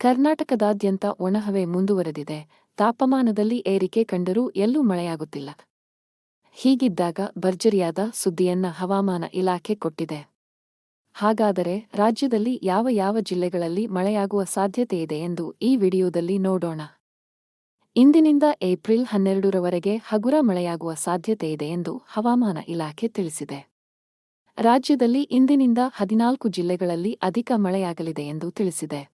ಕರ್ನಾಟಕದಾದ್ಯಂತ ಒಣಹವೆ ಮುಂದುವರೆದಿದೆ. ತಾಪಮಾನದಲ್ಲಿ ಏರಿಕೆ ಕಂಡರೂ ಎಲ್ಲೂ ಮಳೆಯಾಗುತ್ತಿಲ್ಲ. ಹೀಗಿದ್ದಾಗ ಭರ್ಜರಿಯಾದ ಸುದ್ದಿಯನ್ನ ಹವಾಮಾನ ಇಲಾಖೆ ಕೊಟ್ಟಿದೆ. ಹಾಗಾದರೆ ರಾಜ್ಯದಲ್ಲಿ ಯಾವ ಯಾವ ಜಿಲ್ಲೆಗಳಲ್ಲಿ ಮಳೆಯಾಗುವ ಸಾಧ್ಯತೆಯಿದೆ ಎಂದು ಈ ವಿಡಿಯೋದಲ್ಲಿ ನೋಡೋಣ. ಇಂದಿನಿಂದ ಏಪ್ರಿಲ್ ಹನ್ನೆರಡರವರೆಗೆ ಹಗುರ ಮಳೆಯಾಗುವ ಸಾಧ್ಯತೆಯಿದೆ ಎಂದು ಹವಾಮಾನ ಇಲಾಖೆ ತಿಳಿಸಿದೆ. ರಾಜ್ಯದಲ್ಲಿ ಇಂದಿನಿಂದ ಹದಿನಾಲ್ಕು ಜಿಲ್ಲೆಗಳಲ್ಲಿ ಅಧಿಕ ಮಳೆಯಾಗಲಿದೆ ಎಂದು ತಿಳಿಸಿದೆ.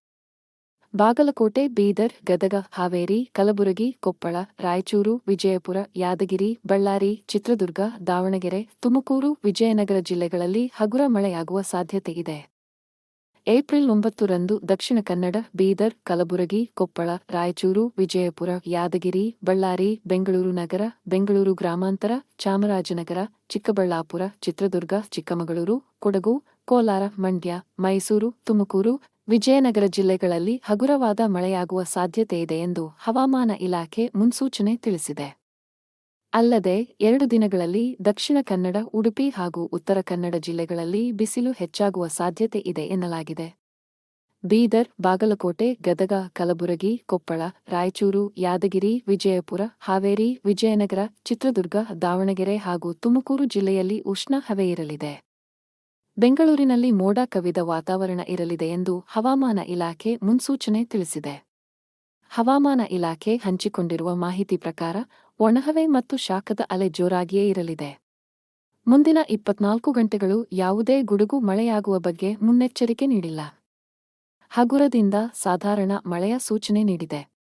ಬಾಗಲಕೋಟೆ, ಬೀದರ್, ಗದಗ, ಹಾವೇರಿ, ಕಲಬುರಗಿ, ಕೊಪ್ಪಳ, ರಾಯಚೂರು, ವಿಜಯಪುರ, ಯಾದಗಿರಿ, ಬಳ್ಳಾರಿ, ಚಿತ್ರದುರ್ಗ, ದಾವಣಗೆರೆ, ತುಮಕೂರು, ವಿಜಯನಗರ ಜಿಲ್ಲೆಗಳಲ್ಲಿ ಹಗುರ ಮಳೆಯಾಗುವ ಸಾಧ್ಯತೆಯಿದೆ ಏಪ್ರಿಲ್ ಒಂಬತ್ತರಂದು ದಕ್ಷಿಣ ಕನ್ನಡ, ಬೀದರ್, ಕಲಬುರಗಿ, ಕೊಪ್ಪಳ, ರಾಯಚೂರು, ವಿಜಯಪುರ, ಯಾದಗಿರಿ, ಬಳ್ಳಾರಿ, ಬೆಂಗಳೂರು ನಗರ, ಬೆಂಗಳೂರು ಗ್ರಾಮಾಂತರ, ಚಾಮರಾಜನಗರ, ಚಿಕ್ಕಬಳ್ಳಾಪುರ, ಚಿತ್ರದುರ್ಗ, ಚಿಕ್ಕಮಗಳೂರು, ಕೊಡಗು, ಕೋಲಾರ, ಮಂಡ್ಯ, ಮೈಸೂರು, ತುಮಕೂರು, ವಿಜಯನಗರ ಜಿಲ್ಲೆಗಳಲ್ಲಿ ಹಗುರವಾದ ಮಳೆಯಾಗುವ ಸಾಧ್ಯತೆಯಿದೆ ಎಂದು ಹವಾಮಾನ ಇಲಾಖೆ ಮುನ್ಸೂಚನೆ ತಿಳಿಸಿದೆ. ಅಲ್ಲದೆ, ಎರಡು ದಿನಗಳಲ್ಲಿ ದಕ್ಷಿಣ ಕನ್ನಡ, ಉಡುಪಿ ಹಾಗೂ ಉತ್ತರ ಕನ್ನಡ ಜಿಲ್ಲೆಗಳಲ್ಲಿ ಬಿಸಿಲು ಹೆಚ್ಚಾಗುವ ಸಾಧ್ಯತೆ ಇದೆ ಎನ್ನಲಾಗಿದೆ. ಬೀದರ್, ಬಾಗಲಕೋಟೆ, ಗದಗ, ಕಲಬುರಗಿ, ಕೊಪ್ಪಳ, ರಾಯಚೂರು, ಯಾದಗಿರಿ, ವಿಜಯಪುರ, ಹಾವೇರಿ, ವಿಜಯನಗರ, ಚಿತ್ರದುರ್ಗ, ದಾವಣಗೆರೆ ಹಾಗೂ ತುಮಕೂರು ಜಿಲ್ಲೆಯಲ್ಲಿ ಉಷ್ಣ ಹವೆ ಇರಲಿದೆ. ಬೆಂಗಳೂರಿನಲ್ಲಿ ಮೋಡ ಕವಿದ ವಾತಾವರಣ ಇರಲಿದೆ ಎಂದು ಹವಾಮಾನ ಇಲಾಖೆ ಮುನ್ಸೂಚನೆ ತಿಳಿಸಿದೆ. ಹವಾಮಾನ ಇಲಾಖೆ ಹಂಚಿಕೊಂಡಿರುವ ಮಾಹಿತಿ ಪ್ರಕಾರ ಒಣಹವೆ ಮತ್ತು ಶಾಖದ ಅಲೆ ಜೋರಾಗಿಯೇ ಇರಲಿದೆ. ಮುಂದಿನ ಇಪ್ಪತ್ನಾಲ್ಕು ಗಂಟೆಗಳು ಯಾವುದೇ ಗುಡುಗು ಮಳೆಯಾಗುವ ಬಗ್ಗೆ ಮುನ್ನೆಚ್ಚರಿಕೆ ನೀಡಿಲ್ಲ. ಹಗುರದಿಂದ ಸಾಧಾರಣ ಮಳೆಯ ಸೂಚನೆ ನೀಡಿದೆ.